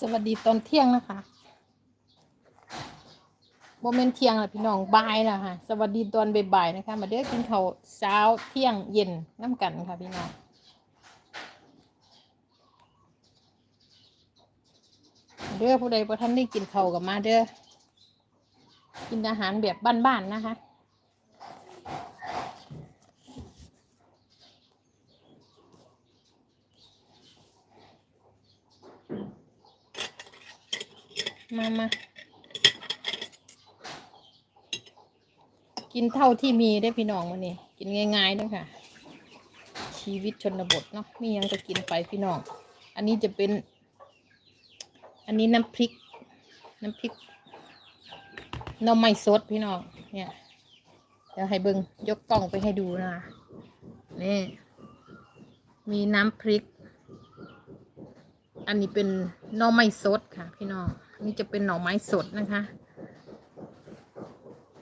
สวัสดีตอนเที่ยงนะคะโมเมนเที่ยงแหละพี่น้องบ่ายและค่ะ สวัสดีตอนบ่ายๆนะคะ มาเด้อกินข้าวเช้าเที่ยงเย็นน้ำกันค่ะพี่น้องเด้อผู้ใดพอท่านได้กินข้าวกับมาเด้อกินอาหารแบบบ้านๆนะคะ มามากินเท่าที่มีได้พี่น้องวันนี้ กินง่ายๆด้วยค่ะ ชีวิตชนบทเนาะมียังก็กินไปพี่น้อง อันนี้จะเป็น อันนี้น้ำพริก น้ำพริกน้ำไม่สดพี่น้องเนี่ยเดี๋ยวให้เบิงยกกล้องไปให้ดูนะนี่มีน้ำพริก อันนี้เป็นน่อไม้สดค่ะ พี่น้อง นี่จะเป็นหน่อไม้สดนะคะ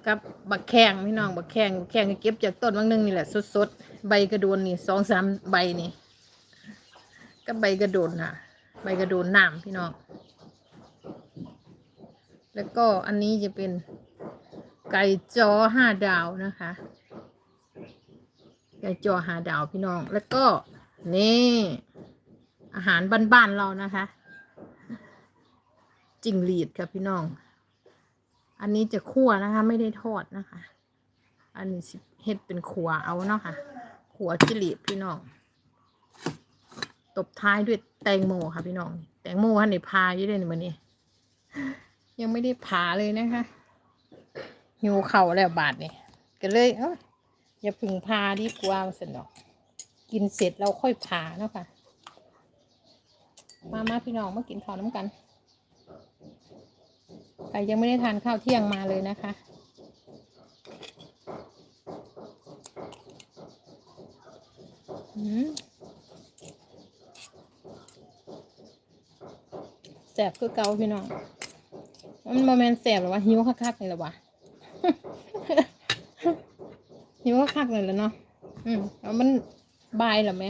กับบักแข้งพี่น้องบักแข้งบักแข้งก็เก็บจากต้นบางนึงนี่แหละสดๆใบกระโดนนี่สองสามใบนี่กับใบกระโดนค่ะ ใบกระโดนน้ำพี่น้อง แล้วก็อันนี้จะเป็นไก่จอห้าดาวนะคะ ไก่จอห้าดาวพี่น้อง แล้วก็นี่อาหารบ้านๆเรานะคะ จิงหรีดค่ะพี่น้อง อันนี้จะคั่วนะคะ ไม่ได้ทอดนะคะ อันนี้สิเฮ็ดเป็นขัวเอาเนาะค่ะ ขัวจิงหรีดพี่น้อง ตบท้ายด้วยแตงโมค่ะพี่น้อง แตงโมฮันในพาอยู่เลยนี่มันนี่ยังไม่ได้ผ่าเลยนะคะหิวเข่าแล้วบาทนี่ก็เลยเอ้อย่าพึ่งพาดีกว่าสนดอก กินเสร็จเราค่อยผ่าเนาะค่ะมามาพี่น้องมากินข้าวน้ำกัน ใครยังไม่ได้ทานข้าวเที่ยงมาเลยนะคะ แสบคือเกาพี่น้อง มันโมเมนแสบหรอวะหิวคักๆเลยหรอวะหิวคักๆเลยแล้วเนาะ อืมแล้วมันบายหรอไหม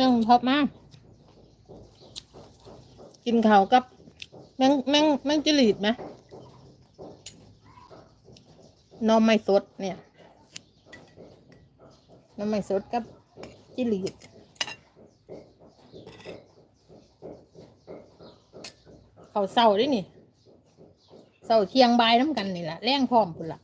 แมงท็อปมาก กินขากับ แมงแมงแมงจิลีดไหมนอไม่สดเนี่ยนอไม่สดกับจิลีดเขาเศร้าด้วยนี่เศร้าเทียงบายน้ำกันนี่แหละแรงพร้อมพุ่นละ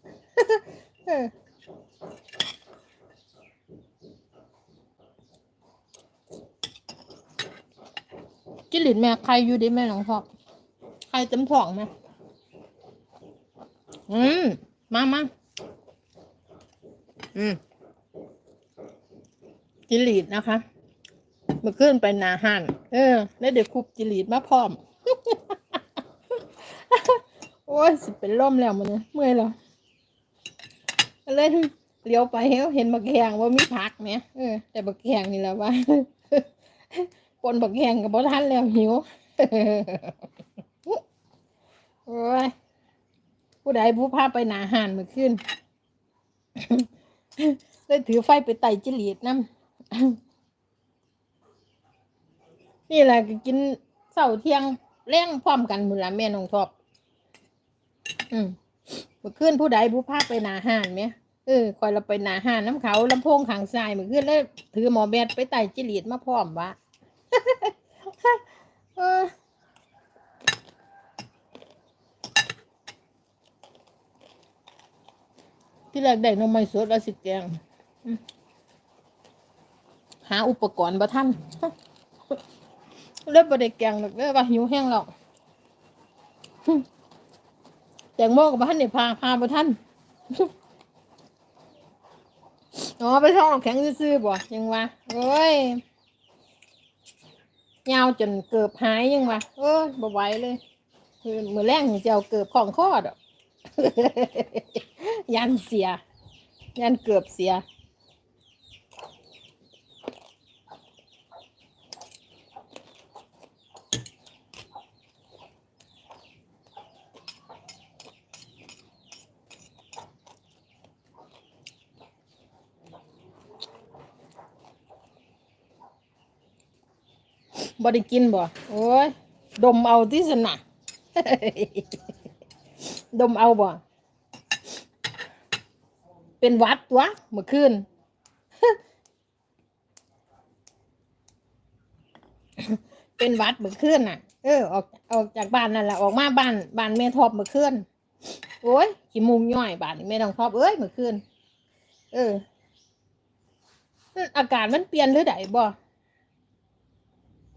จิลินแม่ใครอยู่ดิแม่น้องพ่อใครเต็มท้องไหมอืมมามาอืมจิลีดนะคะมาขึ้นไปนาหันเออ แล้วเดี๋ยวคุบจิลีดมาพร้อม โอ้ยสิเป็นล่มแล้วมันเนี่ยเมื่อยแล้วเลยเลี้ยวไปเห็นบักแขงว่ามีผักไหมเออแต่บักแขงนี่แหละว่า ปนบักแขงกับบ่ทันแล้วหิวโอ้ยผู้ใดผู้พาไปหนาหานเมื่อคืนเลยถือไฟไปไต่จิลีดน้ำนี่แหละกินเสาเที่ยงแรงพร้อมกันมดละแม่นองทอบ อืมเมื่อคืนผู้ใดผู้พาไปหนาหานไหมเออคอยเราไปหนาหานน้ำเขาลำโพงขางซ้ายเมื่อคืนแล้วถือหมอแบดไปไต่จิลีดมาพร้อมวะ ที่แรกได้น้ำไม้สดแล้วสิแกงหาอุปกรณ์บ่ท่านเริ่มบไดแกงหรอกเด้อว่าหิวแห้งแล้วหึแตงโมกับบ้านเนี่ยพาพาบ่ท่านอ๋อไปท่องน้ำแข็งซื่อบ่ยังวะโอ้ย ยาวจนเกือบหายยังวะเออบ่ไหวเลยคือมือแรงนี่จะเอาเกือบของข้อดอกยันเสีย ยันเกือบเสีย บ่ได้กินบ่โอ้ยดมเอาที่สนะดมเอาบ่เป็นวัดตัวเมื่อคืนเป็นวัดเมื่อคืนน่ะ เออออกออกจากบ้านนั่นแหละออกมาบ้านบ้านแม่ทอบเมื่อคืนโอ้ยขี้มุงย่อยบ้านนี่แม่ต้องทอบเอ้ยเมื่อคืนเอออากาศมันเปลี่ยนหรือไดบ่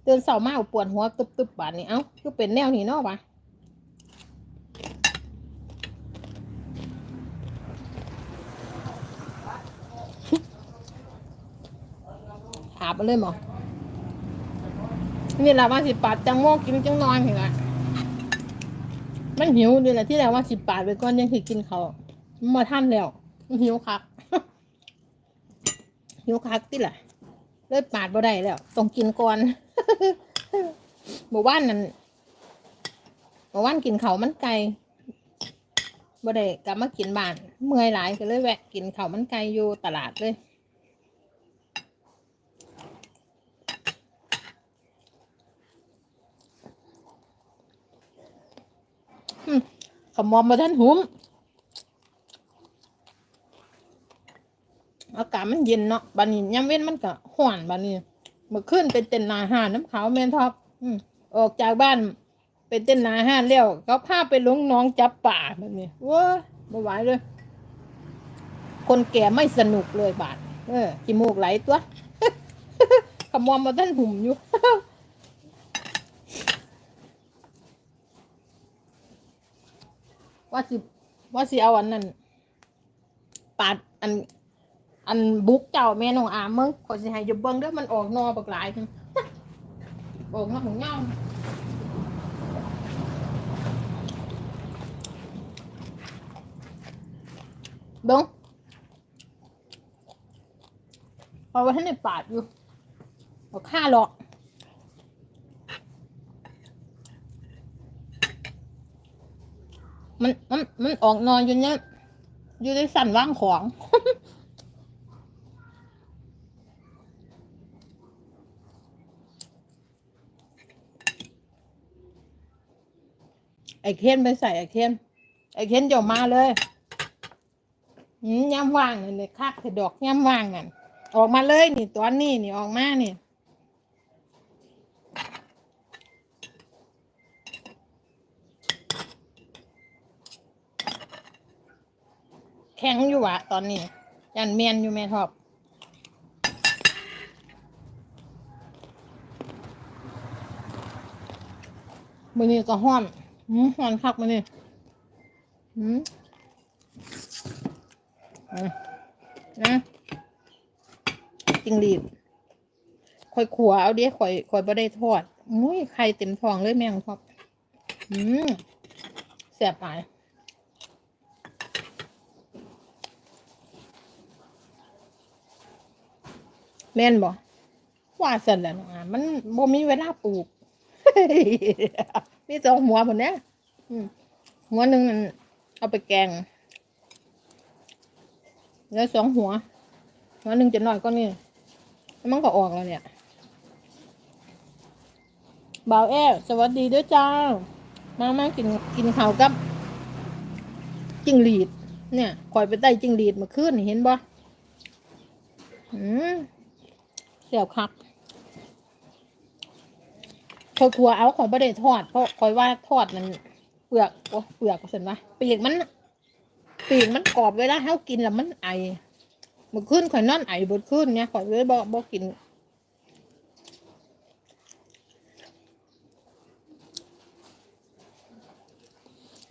ตื่นเสาร์มาปวดหัวตึบตึบบาดนี้เอ้าคือเป็นแนวนี้เนาะวะหาไปเลยหมอนี่แหละว่าสิปาดจังโมกินจังนอนเห็นละมันหิวนี่แหละที่แรกว่าสิปาดไปก่อนยังคือกินเขามาท่านแล้วหิวคักหิวคักที่แหละเลยปาดบ่ได้แล้ว ต้องกินก่อน หมู่บ้านนั้นหมู่บ้านกินเขามันไก่บ่ได้กลับมากินบ้าน เมื่อยหลายก็เลยแวะกินเขามันไก่อยู่ตลาดเลยขมอมมาท่านหุมอากาศมันเย็นเนาะบานนี้ยามเว้นมันก็ห้อนบานนี้ มื่อคืนเป็นเต้นนาหารน้ำขาวแมนท็อปอืมอกจากบ้านเป็นเต้นนาหารแล้วก็พาไปลงน้องจับป่าแบบนี้ว้าไม่ไหวเลย คนแก่ไม่สนุกเลยบาดเออขี้มูกไหลตัวขมอมมาท่านหุ่มอยู่ว่าสิว่าสิเอาอันนั้นปาดอัน อันบุกเจ้าแม่น้องอามมึงขอสิให้อยู่เบิ่งเด้อมันออกนอบักหลายจังออกนอของเงาเบิ่งเอาไว้ให้ในปาดอยู่เอาค่าหรอกมันมันมันออกนอนอยู่เนี่ยอยู่ในสันว่างของ อ้เคนไปใส่ไอ้เคนไอ้เคนเดี๋ยวมาเลยอืมย่ำว่างนี่เลยคักใส่ดอกย่ำว่างนั่นออกมาเลยนี่ตอนนี้นี่ออกมานี่แข็งอยู่วะตอนนี้ ยันเมียนอยู่แม่ทอบมือนี้ก็ห้อน หืมห้อนคักมือนี้หืมนะจิงหรีดข่อยขัวเอาเดี๋ยวข่อยข่อยบ่ได้ทอดมุ้ยไข่เต็มท้องเลยแมงทอบหืมแสบหลายแม่นบ่ว่าสันแหละน้องอามันบ่มีเวลาปลูก มีสองหัวหมดเนี้ยหัวหนึ่งนั่นเอาไปแกง แล้วสองหัว หัวหนึ่งจะน้อยก็นี่มันก็ออกแล้วเนี่ยบ่าวแอ้สวัสดีด้วยจ้า มามากินกินข้าวกับจิ้งหรีด เนี่ยคอยไปได้จิ้งหรีดมาขึ้นเห็นบ่อืมเสียบครับ คั่วขัวเอาของประเด็ดทอดเพราะคอยว่าทอดมันเปลือกโอ้เปลือกเสร็จไหมปีกมัน ปีกมันกรอบเวลาเฮากินแล้วมันไอมันขึ้นข่อยนอนไอบดขึ้นเนี่ยข่อยเลยบอกบอกกิน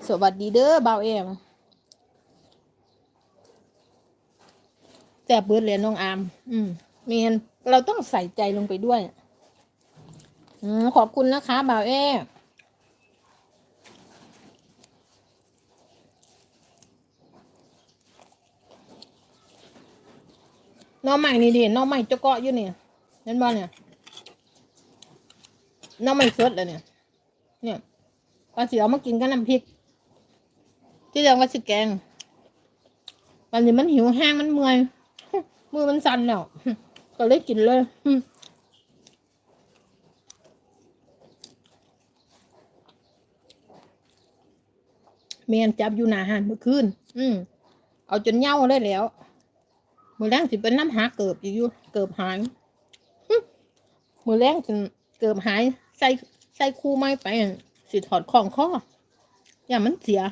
สวัสดีเด้อเบาเอมแต่เบิดเลยน้องอาม อืมเมียนเราต้องใส่ใจลงไปด้วย อืมขอบคุณนะคะบ่าวเอน้องใหม่นี่ดิน้องใหม่เจะเกาะอยู่เนี่ยนั่นบ้านเนี่ยน้องใหม่สดเลยเนี่ย เนี่ยปลาเสียวมากินกับน้ำพริก ที่เรียกว่าสิแกงวันนี้มันหิวแห้งมันเมื่อยมือมันสั่นแล้วก็เลยกินเลย เมียนจับอยู่หนาหันเมื่อคืนอืมเอาจนเหย่าเลยแล้วมือแรงสิเป็นน้ำหาเกิบอยู่เกิบหายมือแรงสิเกิบหาย ใส่ใส่คู่ไม้ไปสิถอดของข้ออย่ามันเสีย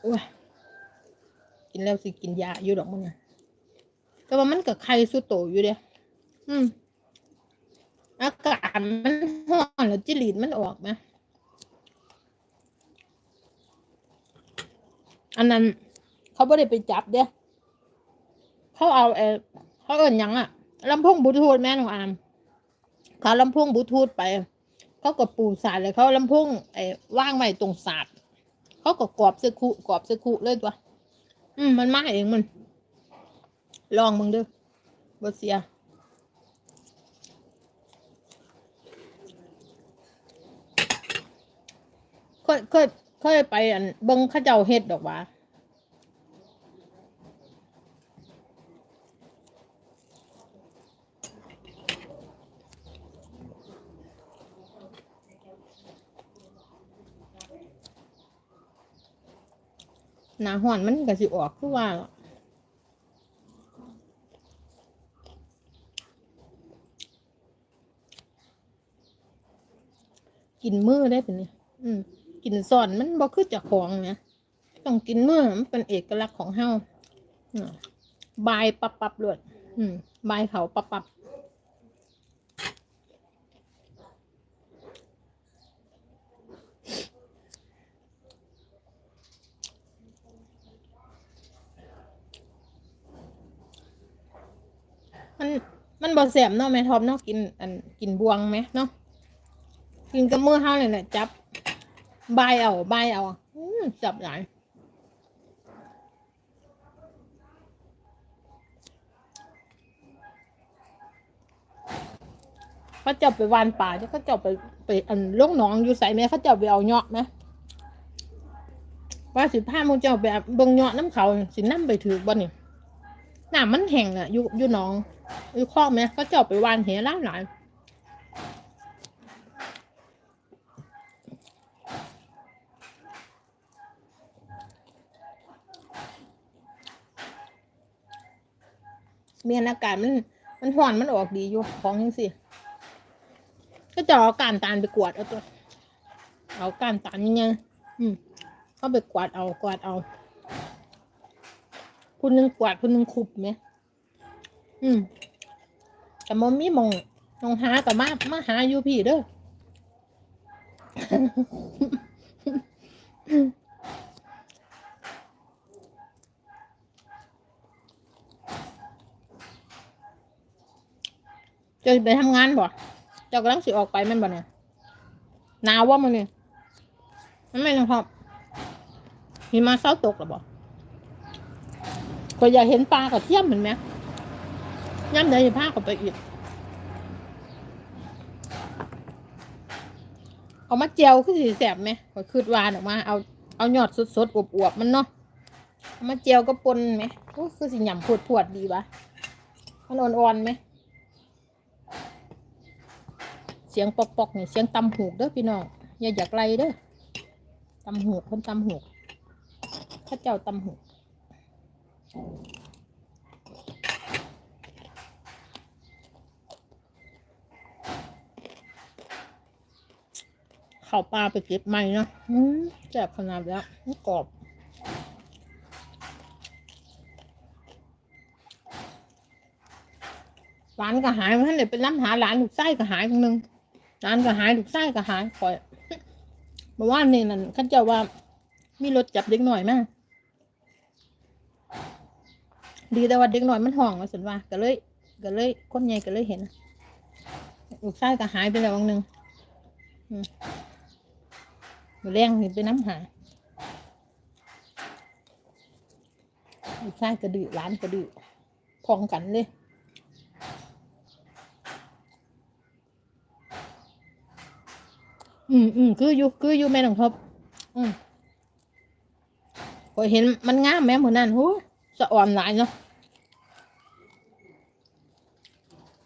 โอ้ยกินแล้วสิกินยาอยู่ดอกมึงอะ แต่ว่ามันกับไข่สุโตอยู่เดียอืมอากาศมันร้อนแล้วจิลีดมันออกไหมอันนั้น เขาไม่ได้ไปจับเด้เขาเอาเอเขาเอินหยังอะลำโพงบลูทูธแม่น้องอามเขาลำโพงบลูทูธไป เขาก็ปูสาดเลยเขาลำโพงไอ้ว่างไว้ตรงสาดเขาก็กรอบเสอคุกรอบเสอคุเลยตัว อืมมันมาเองมัน ลองมึงด้อบเสียเคยเคยเคยไปอันเบิ้งข้าเจ้าเฮ็ดดอกว่าหนาห่อนมันก็สิออกคือว่า กินมือได้เป็นนี่อืมกินสอนมันบ่คือเจากของเนี่ยต้องกินมือมันเป็นเอกลักษณ์ของเฮาบายปับปับๆเลยอืมบายเขาปับปับมันมันบ่แสบเนาะแม่ท็อปเนาะกินอันกินบวงไหมเนาะ กินกับมือเฮาเลยแหละจับบายเอาบายเอาจับหลายเขาจับไปวานป่าที่เขาจับไปไปอันลงหนองอยู่ใส่ไหมเขาจับไปเอาเหยาะไหมว่าสิผ้ามึงจะไปเบิ่งเหยาะน้ำเขาสิน้ำไปถือบ่นี่น้ำมันแห้งอะอยู่อยู่หนองอยู่คลองไหมเขาจับไปวานเหหลาหลาย เมียนอากาศมัน มันห่อนมันออกดีอยู่ของยังสิก็จะเอาการตานไปกวาดเอาตัว เอาการตานยังไงอืมเข้าไปกวาดเอากวาดเอาผู้หนึงกวาดผู้หนึงคุบไหมอืมแต่มมีหมองมองหากับมามาหาอยู่พี่เด้อ จะไปทำงานบ่เจ้ากำลังสิออกไปแมันบ่เนี่ยหนาวว่ามันเนี่ยมันไม่นะครับหิมะเศร้าตกหรอบ่ก็อยากเห็นปลากับเทียมเห็นไหมย่ำเดี๋ยวจะพาเขาไปอีกเอามาเจียวคือสีแสบไหมก็คืดวานออกมา เอาเอายอดสดๆอวบๆมันเนาะเอามาเจียวก็ปนไหมโอ้คือสิหยำพวดๆดีวะมันอ่อนๆไหม เสียงปอกๆเนี่ยเสียงตำหูกเด้อพี่น้องอย่าอยากไล่เด้อตำหูกคนตำหูกข้าเจ้าตำหูกข้าวปลาไปเก็บใหม่เนาะอืมแซ่บขนาดแล้วกรอบหลานก็หายมันเลยไปน้ำหาหลานลูกไส้ก็หายคนนึง หลานก็หายลูกไส้ก็หายคอยเมื่อวานนี่นั่นข้าเจ้าว่า มีรถจับเด็กหน่อยมากดีแต่ว่าเด็กหน่อยมันห่องมาสันว่า ก็เลยก็เลยคนใหญ่ก็เลยเห็นลูกไส้ก็หายไปแล้ววันหนึ่งอืมมื้อแรงนี่ไปน้ำหาลูกไส้กระดือหลานกระดือพองกันเลย อืมอืมคืออยู่คืออยู่แม่น้องทบอืมก็เห็นมันงามแม่เหมือนนั่นหูสะอ่อนหลายเนาะ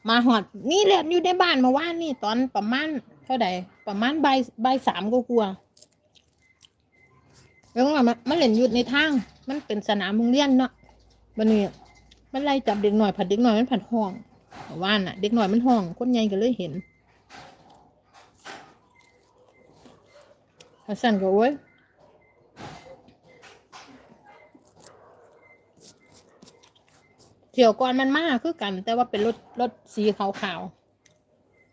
มาหอดนี่แหละอยู่ในบ้านมาว่านนี่ตอนประมาณเท่าใดประมาณใบใบสามก็กลัวแล้วก็มันมันเล่นยู่ในทาง มันเป็นสนามโรงเรียนเนาะวันนี้มันไล่จับเด็กหน่อยผัดเด็กหน่อยมันผัดห้องมาว่านน่ะ เด็กหน่อยมันห้องคนใหญ่ก็เลยเห็น Họ สั่นก็โอ้ยเที่ยวก่อนมันมากคือกัน แต่ว่าเป็นรถรถสีขาว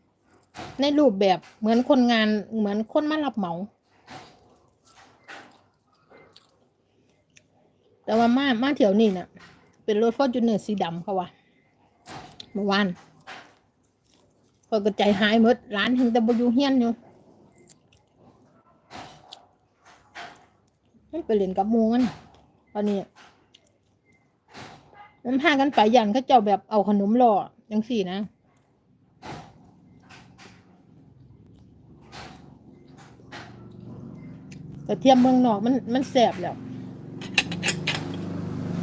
ๆ ในรูปแบบเหมือนคนงานเหมือนคนมารับเหมา แต่ว่ามามาเที่ยวนี่น่ะ เป็นรถฟอร์จูเนอร์สีดำเขาว่าเมื่อวานพอก็ใจหายหมดร้านเฮงแต่บอยู่เฮียนอยู่ มันไปเล่นกับมูมันตอนนี้มันพากันไปยันเขาเจ้าแบบเอาขนมหล่อจังสี่นะแต่เทียมเมืองนอกมันมันแสบแล้ว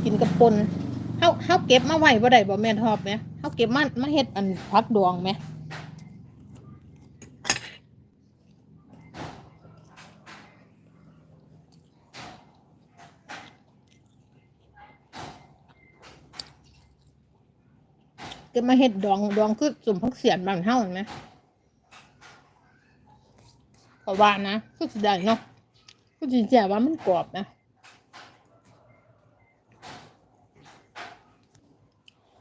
กินกับปนเฮาเฮาเก็บมาไว้บ่ได้บ่แม่นทอบไหมเฮาเก็บมามาเฮ็ดอันพักดวงไหม ก็มาเฮ็ดดองดองคือสมพักเสียนบ้านเฮาเห็นไหมก็ว่านะคือสิได้เนาะคือสิแจ่ว่ามันกรอบนะ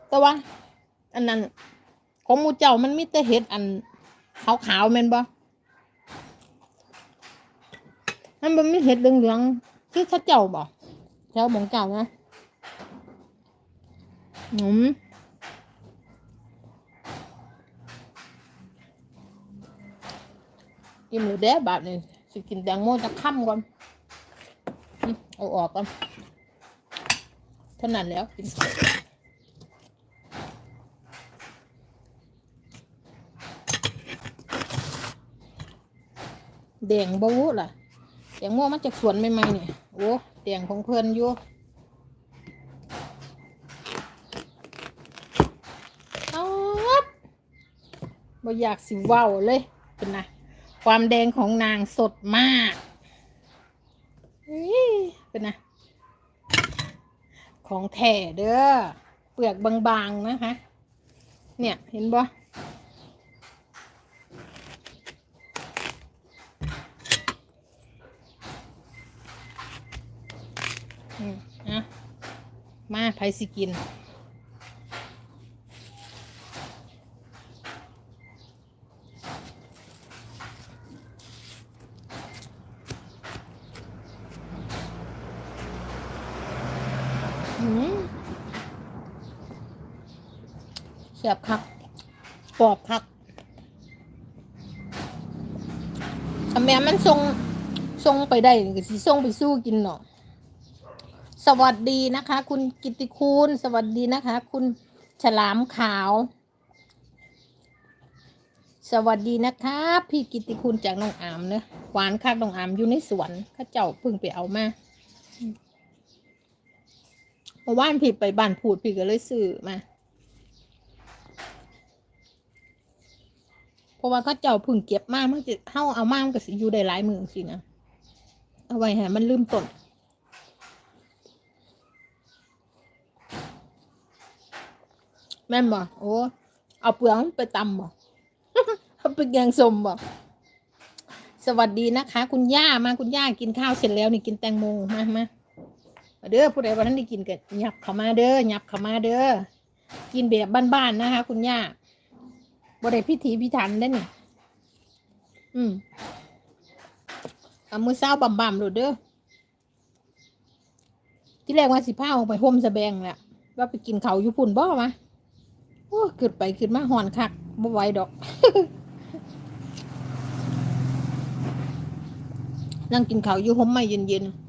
แต่ว่า อันนั้น ของมูเจ้ามันมีแต่เห็ดอันขาวๆแม่นบ่มันบ่มีเห็ดเหลืองๆคือเขาเจ้าบ่แถวหมองเจ้านะอืม กินหมูแดงบาทนี่สิกินแตงโมจะค่ำก่อนเอาออกก่อนเท่านั้นแล้วกินแดงบวูล่ะแดงโมมาจากสวนใหม่ๆเนี่ยโอ้แดงของเพื่อนอยู่อ๊อดบ่อยากสิว้าเลยเป็นไง ความแดงของนางสดมากอี้เป็นไงของแท้เด้อ เปลือกบางๆนะคะ เนี่ยเห็นบ่อืมอะมาไผสิกิน อืม แซ่บคักกรอบคักถ้าแม่มันทรงทรงไปได้ก็สิทรงไปสู้กินเนาะสวัสดีนะคะ คุณกิติคุณสวัสดีนะคะ คุณฉลามขาว สวัสดีนะคะ พี่กิติคุณจากน้องอามเนอะหวานคักน้องอามอยู่ในสวนข้าเจ้าเพิ่งไปเอามาเมื่อวานพี่ไปบ้านพูดพี่ก็เลยซื้อมา เพ ราะว่าเขาเจ้าพึ่งเก็บมากมันจะเข้าเอามากมันก็สิอยู่ได้หลายมือสินะเอาไว้ให้มันลืมต้นแม่นบ่โอ้เอาเปลือกไปตำบ่เอาไปแกงสมบ่สวัสดีนะคะ คุณย่ามาคุณย่ากินข้าวเสร็จแล้วนี่กินแตงโมมามามเด้อผู้ใดว่าท่านได้กินก็ยับเข้ามาเด้อหยับเข้ามาเด้อกินแบบบ้านๆนะคะ คุณย่า บริพิถีพิถันได้นี่อืมเอามือเศร้าบ่ำๆดูเด้อ ที่แรกว่าสิผ้าออกไปห่มสะแบงแหละว่าไปกินเขาอยู่ปุ่นบ่มาโอ้เกิดไปขึ้นมาหอนคักบ่ไหวดอก นั่งกินเขาอยู่ห่มไม่เย็นๆ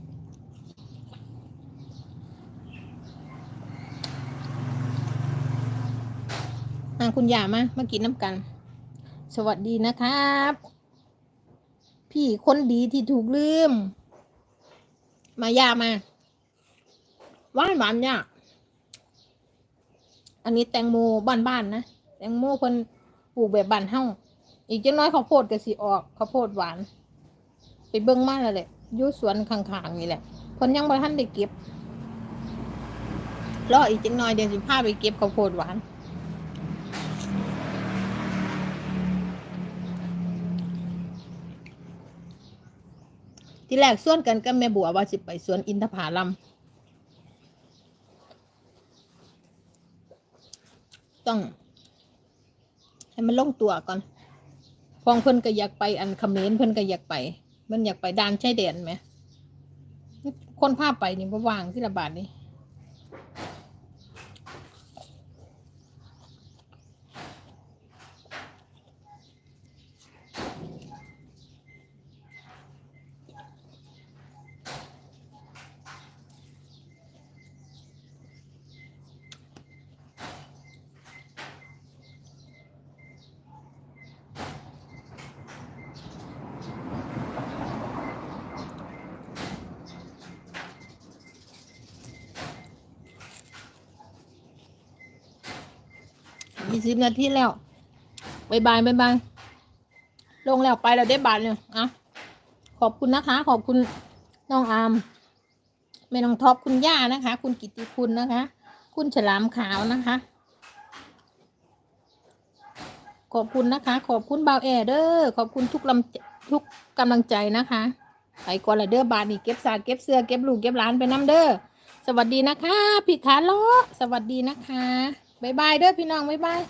อะคุณยามามากินน้ำกัน สวัสดีนะครับ พี่คนดีที่ถูกลืม มายามาหวานหวานเนี่ยอันนี้แตงโมบ้านๆนะแตงโมคนปลูกแบบบ้านเฮาอีกจังน้อยข้าวโพดก็สิออกข้าวโพดหวาน ไปเบิ่งมาแล้วแหละยู่สวนข้างๆนี่แหละเพิ่นยังบ่ทันได้เก็บรออีกจังน้อยเดี๋ยวสิพาไปเก็บข้าวโพดหวาน ที่แรกส่วนกันกับแม่บัวว่าสิไปสวนอินทผาลัมต้อง ให้มันลงตัวก่อนพองเพิ่นก็อยากไปอันเขมรเพิ่นก็อยากไป มันอยากไปด่านชายแดนไหม คนพาไปนี่บ่ว่างที่ระบาดนี่ ยี่สิบนาทีแล้วบายบายบายบายลงแล้วไปแล้วได้บาทเนี่ยอะขอบคุณนะคะ ขอบคุณน้องอามแม่น้องท็อปคุณย่านะคะ คุณกิติคุณนะคะ คุณฉลามขาวนะคะ ขอบคุณนะคะ ขอบคุณบ่าวแอร์เด้อขอบคุณทุกลำทุกกำลังใจนะคะไปก่อนละเด้อบาทนี่เก็บสาเก็บเสื้อเก็บลูกเก็บหลานไปน้ำเด้อสวัสดีนะคะพี่ขาล้อสวัสดีนะคะ บายบายเด้อพี่น้องบายบาย